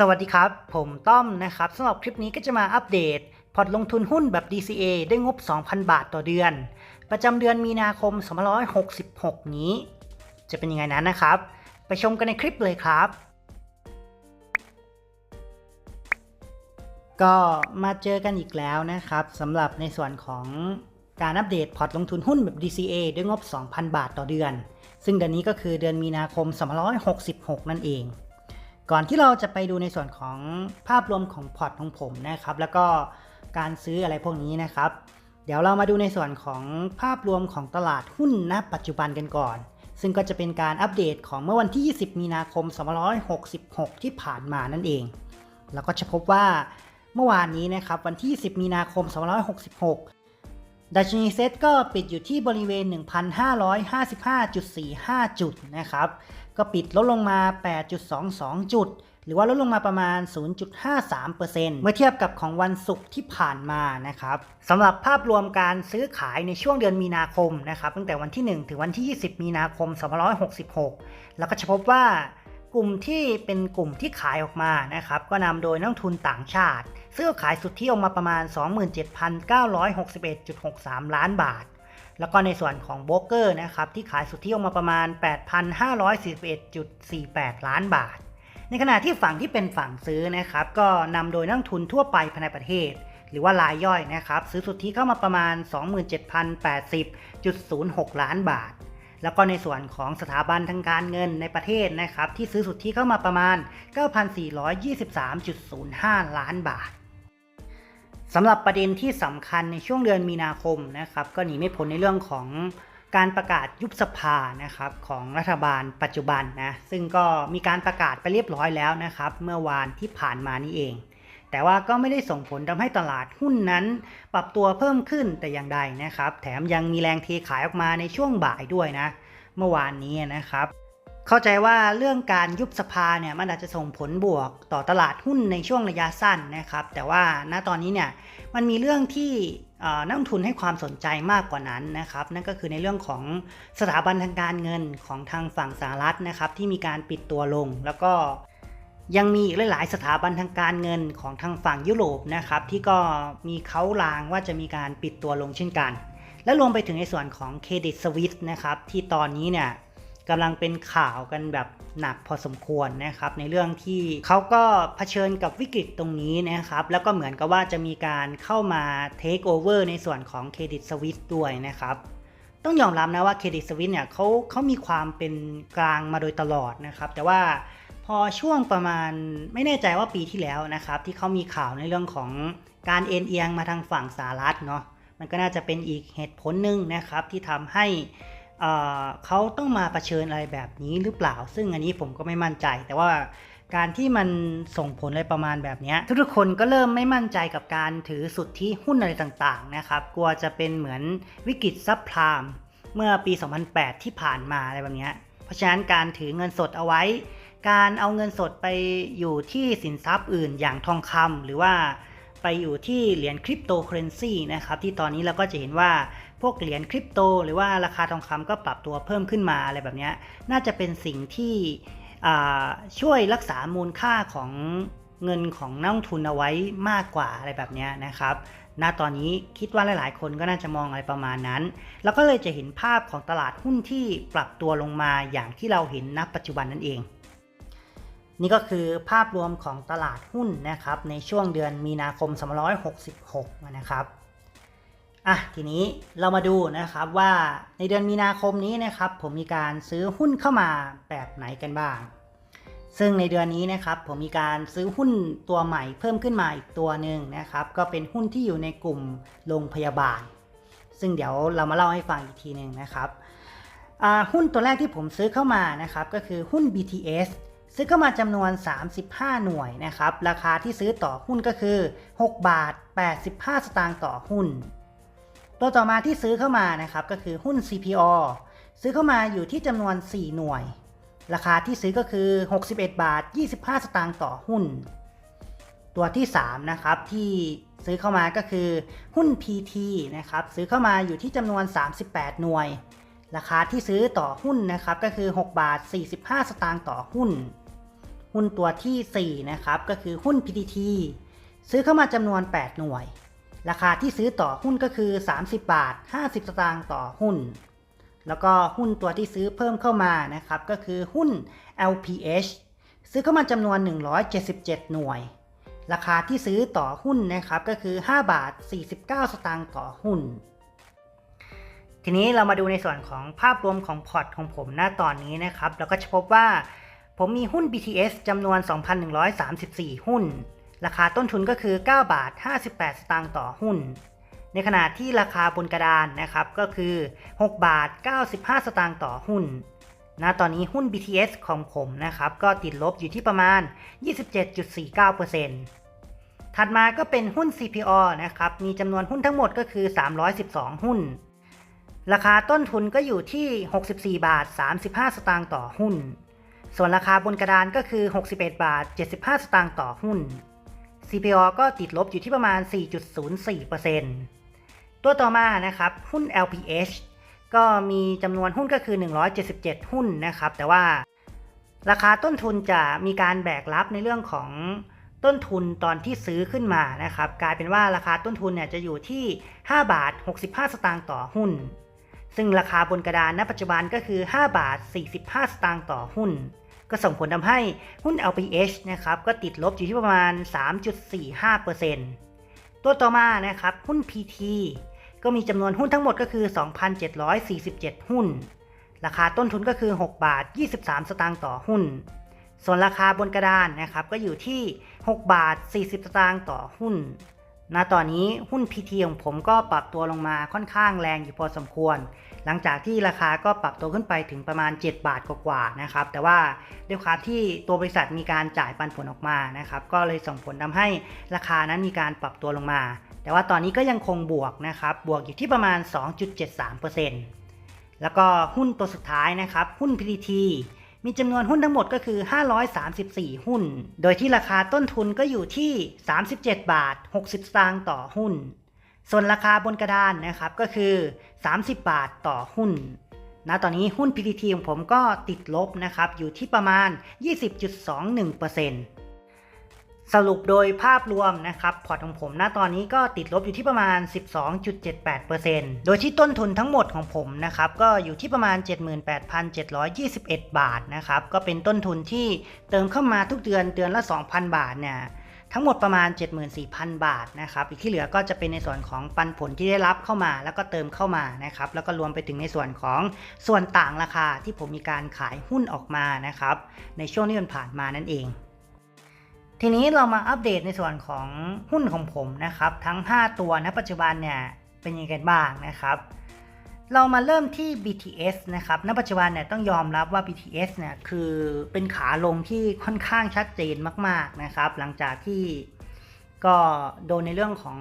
สวัสดีครับ ผมต้อมนะครับสำหรับคลิปนี้ก็จะมาอัปเดต พอร์ตลงทุนหุ้นแบบ DCA ได้งบ 2,000 บาทต่อเดือน ประจำเดือนมีนาคม2566 นี้ จะเป็นยังไงนั้นนะครับ ไปชมกันในคลิปเลยครับ ก็มาเจอกันอีกแล้วนะครับสำหรับในส่วนของการอัปเดตพอร์ตลงทุนหุ้นแบบ DCA ด้วยงบ 2,000 บาทต่อเดือน ซึ่งเดือนนี้ก็คือเดือนมีนาคม2566 นั่นเอง ก่อนที่เราจะไปดูในส่วนของภาพรวมของพอร์ตของผมนะครับ แล้วก็การซื้ออะไรพวกนี้นะครับ เดี๋ยวเรามาดูในส่วนของภาพรวมของตลาดหุ้นณ ปัจจุบันกันก่อน ซึ่งก็จะเป็นการอัปเดตของเมื่อวันที่ 20 มีนาคม 2566 ที่ผ่านมานั่นเอง แล้วก็จะพบว่าเมื่อวานนี้นะครับวันที่ 10 มีนาคม 2566 ดัชนีเซตก็ปิดอยู่ที่บริเวณ 1,555.45 จุดนะครับ ก็ปิดลดลงมา 8.22 จุด หรือว่าลดลงมาประมาณ 0.53%เมื่อเทียบกับของวันศุกร์ที่ผ่านมานะครับสำหรับภาพรวมการซื้อขายในช่วงเดือนมีนาคมนะครับ ตั้งแต่วันที่ 1 ถึงวันที่ 20 มีนาคม 2566 แล้วก็จะพบว่า กลุ่มที่เป็นกลุ่มที่ขายออกมานะครับก็นำโดยนักทุนต่างชาติซื้อขายสุทธิออกมาประมาณ 27,961.63 ล้านบาท แล้วก็ในส่วนของโบรกเกอร์นะครับที่ขายสุทธิออกมาประมาณ 8,541.48 ล้านบาท ในขณะที่ฝั่งที่เป็นฝั่งซื้อนะครับก็นำโดยนักทุนทั่วไปภายในประเทศ หรือว่ารายย่อยนะครับซื้อสุทธิเข้ามาประมาณ 27,080.06 ล้านบาท แล้วก็ในส่วนของสถาบันทางการเงินในประเทศนะครับที่ซื้อสุทธิเข้ามาประมาณ 9,423.05 ล้านบาทสำหรับประเด็นที่สำคัญในช่วงเดือนมีนาคมนะครับก็หนีไม่พ้นในเรื่องของการประกาศยุบสภานะครับของรัฐบาลปัจจุบันนะซึ่งก็มีการประกาศไปเรียบร้อยแล้วนะครับเมื่อวานที่ผ่านมานี่เอง แต่ว่าก็ไม่ได้ส่งผลทำให้ตลาดหุ้นนั้น ปรับตัวเพิ่มขึ้นแต่อย่างใดนะครับ แถมยังมีแรงเทขายออกมาในช่วงบ่ายด้วยนะ เมื่อวานนี้นะครับเข้าใจว่าเรื่องการยุบสภาเนี่ยมันอาจจะส่งผลบวกต่อตลาดหุ้นในช่วงระยะสั้นนะครับ แต่ว่าณตอนนี้เนี่ยมันมีเรื่องที่นักลงทุนให้ความสนใจมากกว่านั้นนะครับ นั่นก็คือในเรื่องของสถาบันทางการเงินของทางฝั่งสหรัฐนะครับ ที่มีการปิดตัวลงแล้วก็ ยังมีอีกหลาย ๆ สถาบันทางการเงินของทางฝั่งยุโรปนะครับที่ก็มีเขาลางว่าจะมีการปิดตัวลงเช่นกัน และรวมไปถึงในส่วนของเครดิตสวิสนะครับที่ตอนนี้เนี่ยกำลังเป็นข่าวกันแบบหนักพอสมควรนะครับ ในเรื่องที่เขาก็เผชิญกับวิกฤตตรงนี้นะครับ แล้วก็เหมือนกับว่าจะมีการเข้ามาเทคโอเวอร์ในส่วนของเครดิตสวิสด้วยนะครับต้องยอมรับนะว่าเครดิตสวิสเนี่ยเขาเขามีความเป็นกลางมาโดยตลอดนะครับ แต่ว่า พอช่วงประมาณไม่แน่ใจว่าปีที่แล้วนะครับ ที่เขามีข่าวในเรื่องของการเอ็นเอียงมาทางฝั่งสหรัฐเนาะมันก็น่าจะเป็นอีกเหตุผลหนึ่งนะครับที่ทำให้เขาต้องมาเผชิญอะไรแบบนี้หรือเปล่า ซึ่งอันนี้ผมก็ไม่มั่นใจ แต่ว่าการที่มันส่งผลอะไรประมาณแบบนี้ทุกๆคนก็เริ่มไม่มั่นใจกับการถือสุทธิหุ้นอะไรต่างๆนะครับ กลัวจะเป็นเหมือนวิกฤตซับพลามเมื่อปี 2008 ที่ผ่านมาอะไรแบบนี้เพราะฉะนั้นการถือเงินสดเอาไว้ การเอาเงินสดไปอยู่ที่สินทรัพย์อื่นอย่างทองคำหรือว่าไปอยู่ที่เหรียญคริปโตเคอเรนซีนะครับที่ตอนนี้เราก็จะเห็นว่าพวกเหรียญคริปโต หรือว่าราคาทองคำก็ปรับตัวเพิ่มขึ้นมาอะไรแบบนี้น่าจะเป็นสิ่งที่ช่วยรักษามูลค่าของเงินของนักลงทุนเอาไว้มากกว่าอะไรแบบนี้นะครับ ณ ตอนนี้คิดว่าหลาย ๆ คนก็น่าจะมองอะไรประมาณนั้น แล้วก็เลยจะเห็นภาพของตลาดหุ้นที่ปรับตัวลงมาอย่างที่เราเห็นณปัจจุบันนั่นเอง นี่ก็คือภาพรวมของตลาดหุ้นนะครับในช่วงเดือนมีนาคม2566 นะครับอะทีนี้เรามาดูนะครับว่าในเดือนมีนาคมนี้นะครับ ผมมีการซื้อหุ้นเข้ามาแบบไหนกันบ้าง ซึ่งในเดือนนี้นะครับผมมีการซื้อหุ้นตัวใหม่เพิ่มขึ้นมาอีกตัวหนึ่งนะครับ ก็เป็นหุ้นที่อยู่ในกลุ่มโรงพยาบาล ซึ่งเดี๋ยวเรามาเล่าให้ฟังอีกทีหนึ่งนะครับหุ้นตัวแรกที่ผมซื้อเข้ามานะครับก็คือหุ้น BTS ซื้อเข้ามาจำนวน 35 หน่วยนะครับ ราคาที่ซื้อต่อหุ้นก็คือ 6 บาท 85 สตางค์ต่อหุ้น ตัวต่อมาที่ซื้อเข้ามานะครับก็คือหุ้น CPO ซื้อเข้ามาอยู่ที่จำนวน 4 หน่วย ราคาที่ซื้อก็คือ 61 บาท 25 สตางค์ต่อหุ้น ตัวที่ 3 นะครับที่ซื้อเข้ามาก็คือหุ้น PT นะครับซื้อเข้ามาอยู่ที่จำนวน 38 หน่วยราคาที่ซื้อต่อหุ้นนะครับก็คือ 6 บาท 45 สตางค์ต่อหุ้น หุ้นตัวทีสี่ 4 นะครับ ก็คือหุ้น PTT ซื้อเข้ามาจำนวน 8 หน่วย ราคาที่ซื้อต่อหุ้นก็คือ 30 บาท 50 สตางค์ต่อหุ้น แล้วก็หุ้นตัวที่ซื้อเพิ่มเข้ามานะครับ ก็คือหุ้น LPH ซื้อเข้ามาจำนวน 177 หน่วย ราคาที่ซื้อต่อหุ้นนะครับก็คือ 5 บาท 49 สตางค์ต่อหุ้น ทีนี้เรามาดูในส่วนของภาพรวมของพอร์ตของผมหน้าตอนนี้นะครับแล้วก็จะพบว่า ผมมีหุ้น BTS จำนวน 2,134 หุ้น ราคาต้นทุนก็คือ 9 บาท 58 สตางค์ต่อหุ้น ในขณะที่ราคาบนกระดานนะครับก็คือ 6 บาท 95 สตางค์ต่อหุ้นณตอนนี้หุ้น BTS ของผมนะครับก็ติดลบอยู่ที่ประมาณ 27.49%ถัดมาก็เป็นหุ้น CPO นะครับมีจำนวนหุ้นทั้งหมดก็คือ 312 หุ้น ราคาต้นทุนก็อยู่ที่ 64 บาท 35 สตางค์ต่อหุ้น ส่วนราคาบนกระดานก็คือ 61 บาท 75 สตางค์ต่อหุ้น CPO ก็ติดลบอยู่ที่ประมาณ 4.04%ตัวต่อมานะครับ หุ้น LPH ก็มีจำนวนหุ้นก็คือ 177 หุ้นนะครับ แต่ว่าราคาต้นทุนจะมีการแบกรับในเรื่องของต้นทุนตอนที่ซื้อขึ้นมานะครับ กลายเป็นว่าราคาต้นทุนเนี่ยจะอยู่ที่ 5 บาท 65 สตางค์ต่อหุ้น ซึ่งราคาบนกระดานณปัจจุบันก็คือ 5 บาท 45 สตางค์ต่อหุ้น ก็ส่งผลทำให้หุ้น LPH นะครับก็ติดลบอยู่ที่ประมาณ 3.45%ตัวต่อมานะครับหุ้น PT ก็มีจำนวนหุ้นทั้งหมดก็คือ 2,747 หุ้น ราคาต้นทุนก็คือ 6 บาท 23 สตางค์ต่อหุ้น ส่วนราคาบนกระดานนะครับก็อยู่ที่ 6 บาท 40 สตางค์ต่อหุ้นณตอนนี้หุ้น PT ของผมก็ปรับตัวลงมาค่อนข้างแรงอยู่พอสมควร หลังจากที่ราคาก็ปรับตัวขึ้นไปถึงประมาณ 7 บาทกว่าๆนะครับ แต่ว่าด้วยความที่ตัวบริษัทมีการจ่ายปันผลออกมานะครับ ก็เลยส่งผลทำให้ราคานั้นมีการปรับตัวลงมา แต่ว่าตอนนี้ก็ยังคงบวกนะครับ บวกอยู่ที่ประมาณ 2.73%แล้วก็หุ้นตัวสุดท้ายนะครับ หุ้น PTT มีจำนวนหุ้นทั้งหมดก็คือ 534 หุ้น โดยที่ราคาต้นทุนก็อยู่ที่ 37 บาท 60 สตางค์ต่อหุ้น ส่วนราคาบนกระดานนะครับก็คือ 30 บาทต่อหุ้นณตอนนี้หุ้น PTT ของผมก็ติดลบนะครับอยู่ที่ประมาณ 20.21%สรุปโดยภาพรวมนะครับพอร์ตของผมณตอนนี้ก็ติดลบอยู่ที่ประมาณ 12.78%โดยที่ต้นทุนทั้งหมดของผมนะครับก็อยู่ที่ประมาณ 78,721 บาทนะครับก็เป็นต้นทุนที่เติมเข้ามาทุกเดือนเดือนละ 2,000 บาทเนี่ย ทั้งหมดประมาณ 74,000 บาทนะครับอีกที่เหลือก็จะเป็นในส่วนของปันผลที่ได้รับเข้ามา แล้วก็เติมเข้ามานะครับแล้วก็รวมไปถึงในส่วนของส่วนต่างราคาที่ผมมีการขายหุ้นออกมานะครับในช่วงที่มันผ่านมานั่นเองทีนี้เรามาอัปเดตในส่วนของหุ้นของผมนะครับ ทั้ง 5 ตัวณปัจจุบันเนี่ยเป็นยังไงกันบ้างนะครับ เรามาเริ่มที่ BTS นะครับ ณ ปัจจุบันเนี่ยต้องยอมรับว่า BTS เนี่ยคือเป็นขาลงที่ค่อนข้างชัดเจนมาก ๆ นะครับ หลังจากที่ก็โดนในเรื่องของ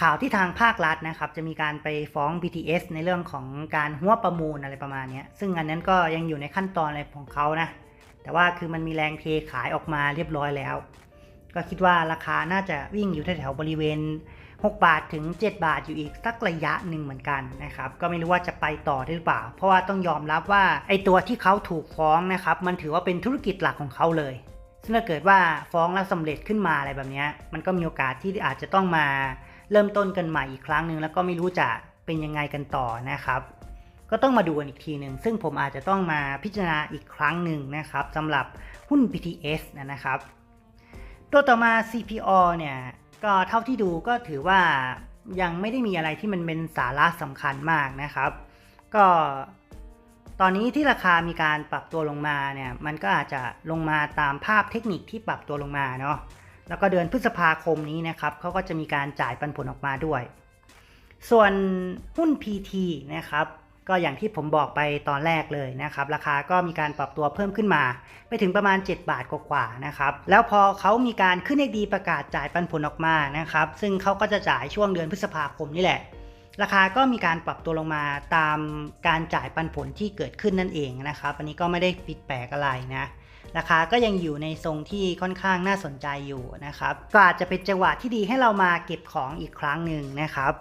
ข่าวที่ทางภาครัฐนะครับ จะมีการไปฟ้อง BTS ในเรื่องของการหัวประมูลอะไรประมาณนี้ ซึ่งอันนั้นก็ยังอยู่ในขั้นตอนอะไรของเขานะ แต่ว่าคือมันมีแรงเทขายออกมาเรียบร้อยแล้ว ก็คิดว่าราคาน่าจะวิ่งอยู่แถวๆบริเวณ 6 บาทถึง 7 บาทอยู่อีกสักระยะหนึ่งเหมือนกันนะครับก็ไม่รู้ว่าจะไปต่อได้หรือเปล่า เพราะว่าต้องยอมรับว่าไอตัวที่เขาถูกฟ้องนะครับมันถือว่าเป็นธุรกิจหลักของเขาเลยซึ่งถ้าเกิดว่าฟ้องแล้วสำเร็จขึ้นมาอะไรแบบนี้มันก็มีโอกาสที่อาจจะต้องมาเริ่มต้นกันใหม่อีกครั้งหนึ่งแล้วก็ไม่รู้จะเป็นยังไงกันต่อนะครับ ก็ต้องมาดูกันอีกทีหนึ่งซึ่งผมอาจจะต้องมาพิจารณาอีกครั้งหนึ่งนะครับสำหรับหุ้น BTS นะครับ ตัวต่อมา CPO เนี่ย ก็เท่าที่ดูก็ถือว่ายังไม่ได้มีอะไรที่มันเป็นสาระสำคัญมากนะครับ ก็ตอนนี้ที่ราคามีการปรับตัวลงมาเนี่ย มันก็อาจจะลงมาตามภาพเทคนิคที่ปรับตัวลงมาเนาะ แล้วก็เดือนพฤษภาคมนี้นะครับเขาก็จะมีการจ่ายปันผลออกมาด้วย ส่วนหุ้น PT นะครับ ก็อย่างที่ผมบอกไปตอนแรกเลยนะครับ ราคาก็มีการปรับตัวเพิ่มขึ้นมา ไปถึงประมาณ 7 บาทกว่าๆนะครับ แล้วพอเขามีการขึ้นให้ดีประกาศจ่ายปันผลออกมานะครับ ซึ่งเขาก็จะจ่ายช่วงเดือนพฤษภาคมนี่แหละ ราคาก็มีการปรับตัวลงมาตามการจ่ายปันผลที่เกิดขึ้นนั่นเองนะครับ อันนี้ก็ไม่ได้ผิดแปลกอะไรนะราคาก็ยังอยู่ในทรงที่ค่อนข้างน่าสนใจอยู่นะครับ ก็อาจจะเป็นจังหวะที่ดีให้เรามาเก็บของอีกครั้งหนึ่งนะครับ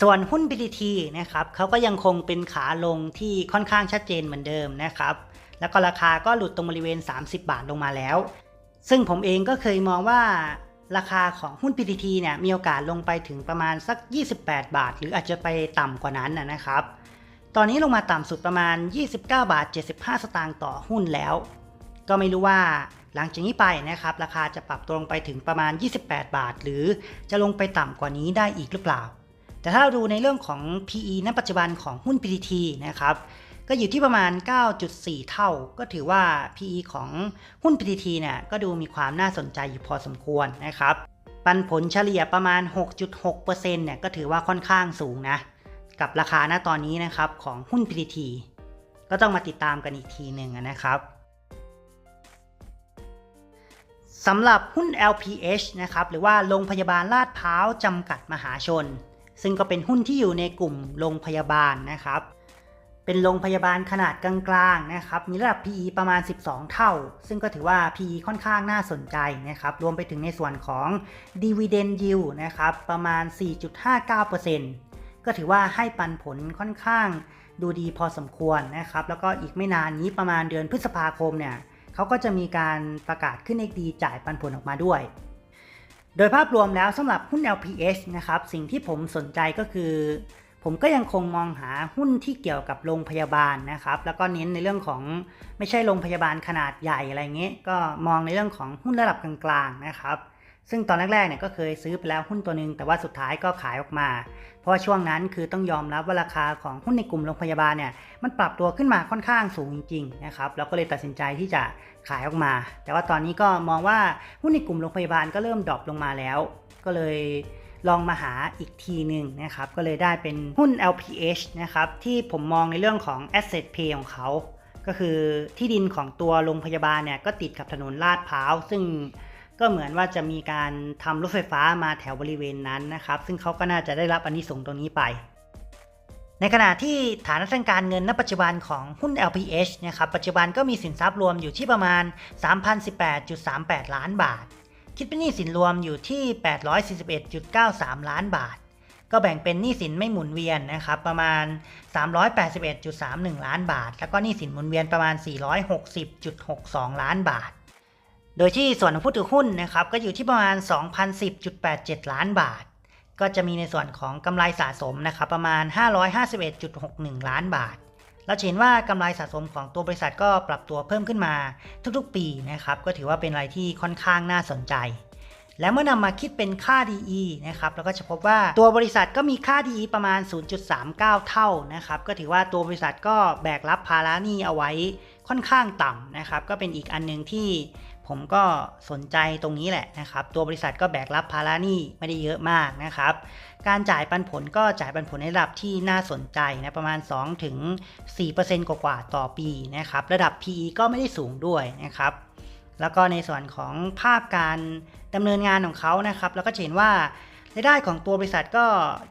ส่วนหุ้น BTT นะครับเขาก็ยังคงเป็นขาลงที่ค่อนข้างชัดเจนเหมือนเดิมนะครับ แล้วก็ราคาก็หลุดตรงบริเวณ 30 บาทลงมาแล้ว ซึ่งผมเองก็เคยมองว่าราคาของหุ้น PTT เนี่ยมีโอกาสลงไปถึงประมาณสัก 28 บาท หรืออาจจะไปต่ำกว่านั้นนะครับ ตอนนี้ลงมาต่ำสุดประมาณ 29 บาท 75 สตางค์ต่อหุ้นแล้ว ก็ไม่รู้ว่าหลังจากนี้ไปนะครับ ราคาจะปรับตัวลงไปถึงประมาณ 28 บาท หรือจะลงไปต่ำกว่านี้ได้อีกหรือเปล่า แต่ถ้าดูในเรื่องของ PE ณ ปัจจุบันของหุ้น PTT นะครับก็อยู่ที่ประมาณ 9.4 เท่า ก็ถือว่า PE ของหุ้น PTT เนี่ยก็ดูมีความน่าสนใจอยู่พอสมควรนะครับปันผลเฉลี่ยประมาณ 6.6%เนี่ยก็ถือว่าค่อนข้างสูงนะ กับราคาณตอนนี้นะครับของหุ้น PTT ก็ต้องมาติดตามกันอีกทีหนึ่งนะครับสำหรับหุ้น LPH นะครับหรือว่าโรงพยาบาลลาดพร้าวจำกัดมหาชน ซึ่งก็เป็นหุ้นที่อยู่ในกลุ่มโรงพยาบาลนะครับ เป็นโรงพยาบาลขนาดกลางๆนะครับ มีระดับ PE ประมาณ 12 เท่า ซึ่งก็ถือว่า PE ค่อนข้างน่าสนใจนะครับ รวมไปถึงในส่วนของ Dividend Yield นะครับ ประมาณ 4.59%ก็ถือว่าให้ปันผลค่อนข้างดูดีพอสมควรนะครับ แล้วก็อีกไม่นานนี้ประมาณเดือนพฤษภาคมเนี่ยเขาก็จะมีการประกาศขึ้น XD จ่ายปันผลออกมาด้วย โดยภาพรวมแล้วสำหรับหุ้น LPH นะครับ สิ่งที่ผมสนใจก็คือ ผมก็ยังคงมองหาหุ้นที่เกี่ยวกับโรงพยาบาลนะครับ แล้วก็เน้นในเรื่องของไม่ใช่โรงพยาบาลขนาดใหญ่อะไรเงี้ยก็มองในเรื่องของหุ้นระดับกลางๆนะครับ ซึ่งตอนแรกๆเนี่ยก็เคยซื้อไปแล้วหุ้นตัวหนึ่งแต่ว่าสุดท้ายก็ขายออกมา เพราะว่าช่วงนั้นคือต้องยอมรับว่าราคาของหุ้นในกลุ่มโรงพยาบาลเนี่ยมันปรับตัวขึ้นมาค่อนข้างสูงจริงๆนะครับเราก็เลยตัดสินใจที่จะขายออกมา แต่ว่าตอนนี้ก็มองว่าหุ้นในกลุ่มโรงพยาบาลก็เริ่มดรอปลงมาแล้ว ก็เลยลองมาหาอีกทีหนึ่งนะครับก็เลยได้เป็นหุ้น LPH นะครับที่ผมมองในเรื่องของ asset pay ของเขาก็คือที่ดินของตัวโรงพยาบาลเนี่ยก็ติดกับถนนลาดพร้าว ซึ่ง ก็เหมือนว่าจะมีการทำรถไฟฟ้ามาแถวบริเวณนั้นนะครับ ซึ่งเขาก็น่าจะได้รับอันนี้ส่งส์ตรงนี้ไป ในขณะที่ฐานะทางการเงินณปัจจุบันของหุ้น LPH นะครับปัจจุบันก็มีสินทรัพย์รวมอยู่ที่ประมาณ 3,018.38 ล้านบาท คิดเป็นหนี้สินรวมอยู่ที่ 841.93 ล้านบาทก็แบ่งเป็นหนี้สินไม่หมุนเวียนนะครับประมาณ 381.31 ล้านบาท แล้วก็หนี้สินหมุนเวียนประมาณ 460.62 ล้านบาท โดยที่ส่วนของผู้ถือหุ้นนะครับก็อยู่ที่ประมาณ 2,010.87 ล้านบาท ก็จะมีในส่วนของกำไรสะสมนะครับประมาณ 551.61 ล้านบาท เราเห็นว่ากำไรสะสมของตัวบริษัทก็ปรับตัวเพิ่มขึ้นมาทุกๆปีนะครับก็ถือว่าเป็นอะไรที่ค่อนข้างน่าสนใจ และเมื่อนำมาคิดเป็นค่า DE นะครับเราก็จะพบว่าตัวบริษัทก็มีค่า DE ประมาณ 0.39 เท่านะครับก็ถือว่าตัวบริษัทก็แบกรับภาระหนี้เอาไว้ค่อนข้างต่ำนะครับก็เป็นอีกอันหนึงที่ ผมก็สนใจตรงนี้แหละนะครับ ตัวบริษัทก็แบกรับภาระหนี้ไม่ได้เยอะมากนะครับ การจ่ายปันผลก็จ่ายปันผลในระดับที่น่าสนใจนะประมาณ 2-4%ถึง4%กว่าๆต่อปีนะครับ ระดับ PE ก็ไม่ได้สูงด้วยนะครับ แล้วก็ในส่วนของภาพการดำเนินงานของเขานะครับแล้วก็จะเห็นว่า รายได้ของตัวบริษัทก็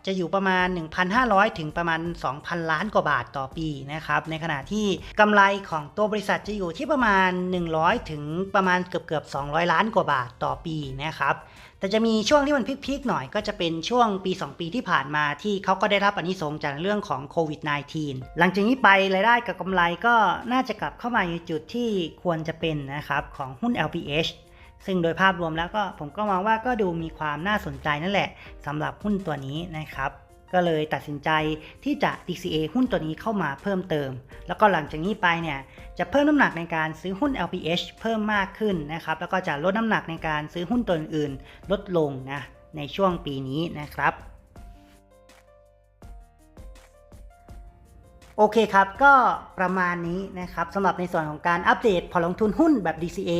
จะอยู่ประมาณ 1,500 ถึงประมาณ 2,000 ล้านกว่าบาทต่อปีนะครับในขณะที่กำไรของตัวบริษัทจะอยู่ที่ประมาณ 100 ถึงประมาณเกือบเกือบ200 ล้านกว่าบาทต่อปีนะครับแต่จะมีช่วงที่มันพีคๆหน่อยก็จะเป็นช่วงปี 2 ปีที่ผ่านมาที่เขาก็ได้รับอนิสงจากเรื่องของโควิด -19 หลังจากนี้ไปรายได้กับกำไรก็น่าจะกลับเข้ามาในจุดที่ควรจะเป็นนะครับของหุ้น LPH ซึ่งโดยภาพรวมแล้วก็ผมก็มองว่าก็ดูมีความน่าสนใจนั่นแหละสำหรับหุ้นตัวนี้นะครับก็เลยตัดสินใจที่จะ DCA หุ้นตัวนี้เข้ามาเพิ่มเติม แล้วก็หลังจากนี้ไปเนี่ยจะเพิ่มน้ำหนักในการซื้อหุ้น LPH เพิ่มมากขึ้นนะครับ แล้วก็จะลดน้ำหนักในการซื้อหุ้นตัวอื่นลดลงนะในช่วงปีนี้นะครับ โอเคครับ ก็ประมาณนี้นะครับสำหรับในส่วนของการอัปเดตพอลงทุนหุ้นแบบ DCA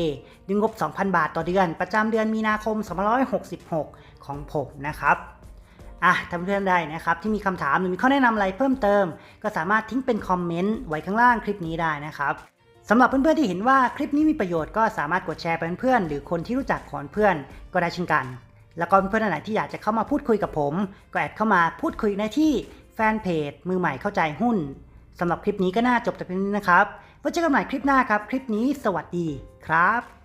ดึงงบ 2,000 บาทต่อเดือน ประจำเดือนมีนาคม2566 ของผมนะครับอะท่านเพื่อนได้นะครับ ที่มีคำถามหรือมีข้อแนะนำอะไรเพิ่มเติม ก็สามารถทิ้งเป็นคอมเมนต์ไว้ข้างล่างคลิปนี้ได้นะครับสำหรับเพื่อนๆที่เห็นว่าคลิปนี้มีประโยชน์ก็สามารถกดแชร์ไปเพื่อนๆหรือคนที่รู้จักของเพื่อนก็ได้เช่นกัน แล้วก็เพื่อนๆไหนที่อยากจะเข้ามาพูดคุยกับผม ก็แอดเข้ามาพูดคุยในที่แฟนเพจมือใหม่เข้าใจหุ้น สำหรับคลิปนี้ก็น่าจบแต่เพียงนี้นะครับไว้เจอกันใหม่คลิปหน้าครับ คลิปนี้สวัสดีครับ